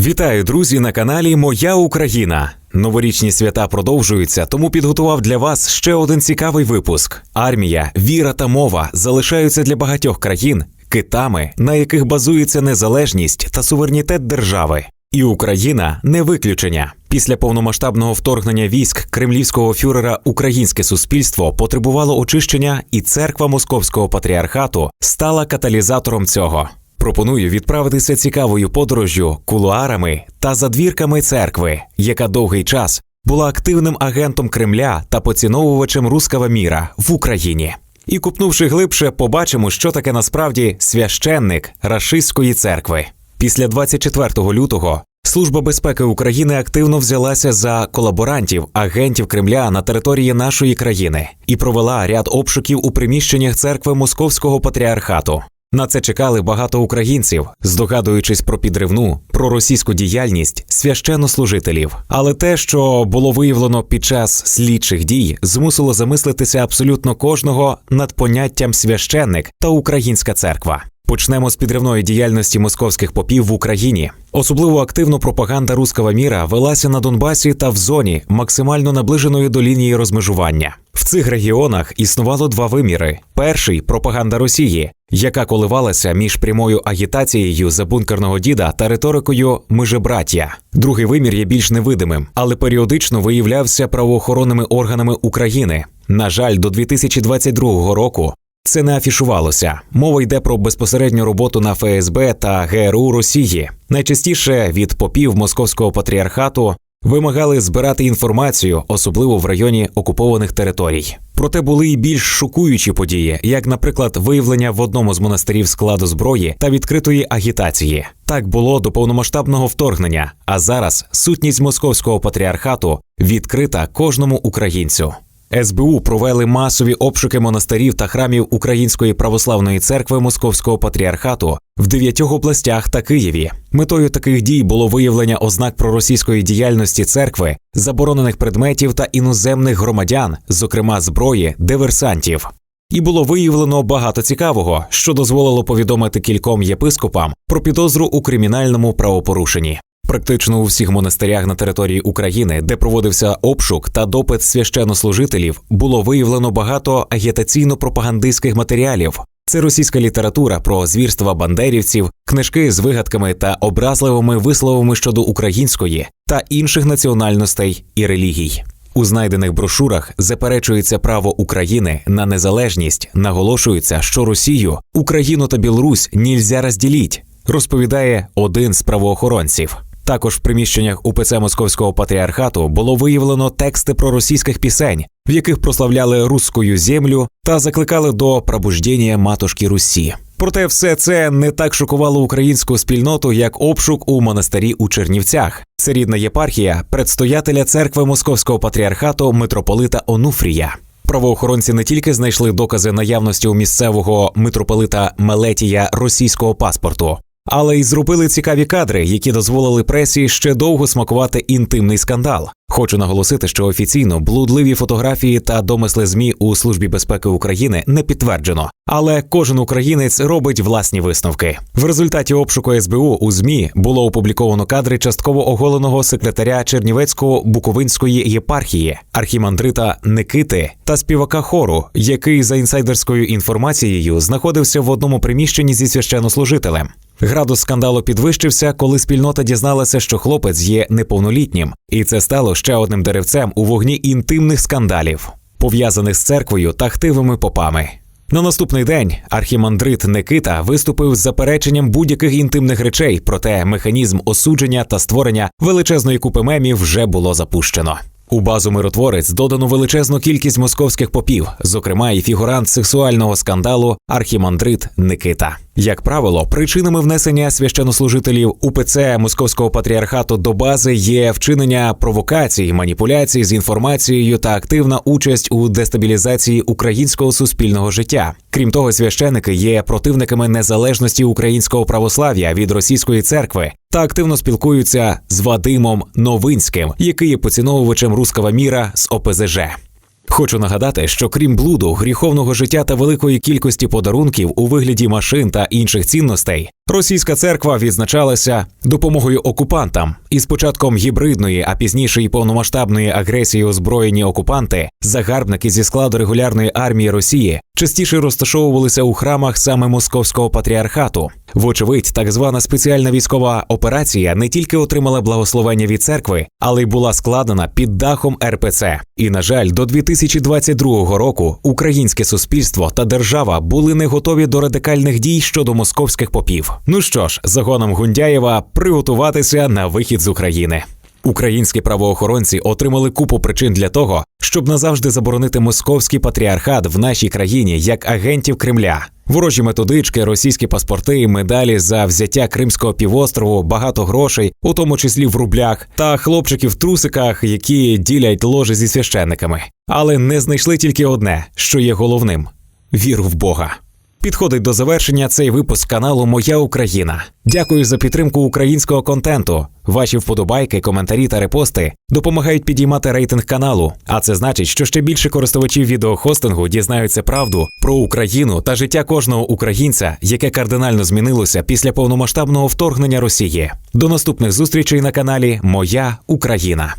Вітаю, друзі, на каналі Моя Україна. Новорічні свята продовжуються, тому підготував для вас ще один цікавий випуск: армія, віра та мова залишаються для багатьох країн китами, на яких базується незалежність та суверенітет держави. І Україна не виключення. Після повномасштабного вторгнення військ кремлівського фюрера українське суспільство потребувало очищення, і церква московського патріархату стала каталізатором цього. Пропоную відправитися цікавою подорожжю кулуарами та задвірками церкви, яка довгий час була активним агентом Кремля та поціновувачем руского міра в Україні. І купнувши глибше, побачимо, що таке насправді священник рашистської церкви. Після 24 лютого Служба безпеки України активно взялася за колаборантів, агентів Кремля на території нашої країни і провела ряд обшуків у приміщеннях церкви Московського патріархату. На це чекали багато українців, здогадуючись про підривну, про російську діяльність священнослужителів. Але те, що було виявлено під час слідчих дій, змусило замислитися абсолютно кожного над поняттям священник та українська церква. Почнемо з підривної діяльності московських попів в Україні. Особливо активно пропаганда руского міра велася на Донбасі та в зоні, максимально наближеної до лінії розмежування. В цих регіонах існувало два виміри: перший пропаганда Росії, яка коливалася між прямою агітацією за бункерного діда та риторикою «ми же браття». Другий вимір є більш невидимим, але періодично виявлявся правоохоронними органами України. На жаль, до 2022 року це не афішувалося. Мова йде про безпосередню роботу на ФСБ та ГРУ Росії. Найчастіше від попів московського патріархату вимагали збирати інформацію, особливо в районі окупованих територій. Проте були й більш шокуючі події, як, наприклад, виявлення в одному з монастирів складу зброї та відкритої агітації. Так було до повномасштабного вторгнення. А зараз сутність московського патріархату відкрита кожному українцю. СБУ провели масові обшуки монастирів та храмів Української православної церкви Московського патріархату в дев'ятьох областях та Києві. Метою таких дій було виявлення ознак проросійської діяльності церкви, заборонених предметів та іноземних громадян, зокрема зброї, диверсантів. І було виявлено багато цікавого, що дозволило повідомити кільком єпископам про підозру у кримінальному правопорушенні. Практично у всіх монастирях на території України, де проводився обшук та допит священнослужителів, було виявлено багато агітаційно-пропагандистських матеріалів. Це російська література про звірства бандерівців, книжки з вигадками та образливими висловами щодо української та інших національностей і релігій. У знайдених брошурах заперечується право України на незалежність, наголошується, що Росію, Україну та Білорусь нільзя розділіть, розповідає один з правоохоронців. Також в приміщеннях УПЦ Московського патріархату було виявлено тексти проросійських пісень, в яких прославляли руську землю та закликали до пробуждення матушки Русі. Проте все це не так шокувало українську спільноту, як обшук у монастирі у Чернівцях. Це рідна єпархія предстоятеля церкви Московського патріархату митрополита Онуфрія. Правоохоронці не тільки знайшли докази наявності у місцевого митрополита Мелетія російського паспорту, але й зробили цікаві кадри, які дозволили пресі ще довго смакувати інтимний скандал. Хочу наголосити, що офіційно блудливі фотографії та домисли змі у службі безпеки України не підтверджено, але кожен українець робить власні висновки. В результаті обшуку СБУ у змі було опубліковано кадри частково оголеного секретаря Чернівецького Буковинської єпархії архімандрита Никити та співака хору, який за інсайдерською інформацією знаходився в одному приміщенні зі священнослужителем. Градус скандалу підвищився, коли спільнота дізналася, що хлопець є неповнолітнім, і це стало ще одним деревцем у вогні інтимних скандалів, пов'язаних з церквою та хтивими попами. На наступний день архімандрит Никита виступив з запереченням будь-яких інтимних речей, проте механізм осудження та створення величезної купи мемів вже було запущено. У базу миротворець додано величезну кількість московських попів, зокрема і фігурант сексуального скандалу архімандрит Никита. Як правило, причинами внесення священнослужителів УПЦ Московського патріархату до бази є вчинення провокацій, маніпуляцій з інформацією та активна участь у дестабілізації українського суспільного життя. Крім того, священики є противниками незалежності українського православ'я від російської церкви та активно спілкуються з Вадимом Новинським, який є поціновувачем руского міра з ОПЗЖ. Хочу нагадати, що крім блуду, гріховного життя та великої кількості подарунків у вигляді машин та інших цінностей, Російська церква відзначалася допомогою окупантам, і з початком гібридної, а пізніше і повномасштабної агресії озброєні окупанти, загарбники зі складу регулярної армії Росії частіше розташовувалися у храмах саме московського патріархату. Вочевидь, так звана спеціальна військова операція не тільки отримала благословення від церкви, але й була складена під дахом РПЦ. І на жаль, до 2022 року українське суспільство та держава були не готові до радикальних дій щодо московських попів. Ну що ж, загоном Гундяєва приготуватися на вихід з України. Українські правоохоронці отримали купу причин для того, щоб назавжди заборонити московський патріархат в нашій країні як агентів Кремля. Ворожі методички, російські паспорти, медалі за взяття Кримського півострову, багато грошей, у тому числі в рублях, та хлопчики в трусиках, які ділять ложі зі священниками. Але не знайшли тільки одне, що є головним віру в Бога. Підходить до завершення цей випуск каналу Моя Україна. Дякую за підтримку українського контенту. Ваші вподобайки, коментарі та репости допомагають підіймати рейтинг каналу. А це значить, що ще більше користувачів відеохостингу дізнаються правду про Україну та життя кожного українця, яке кардинально змінилося після повномасштабного вторгнення Росії. До наступних зустрічей на каналі Моя Україна.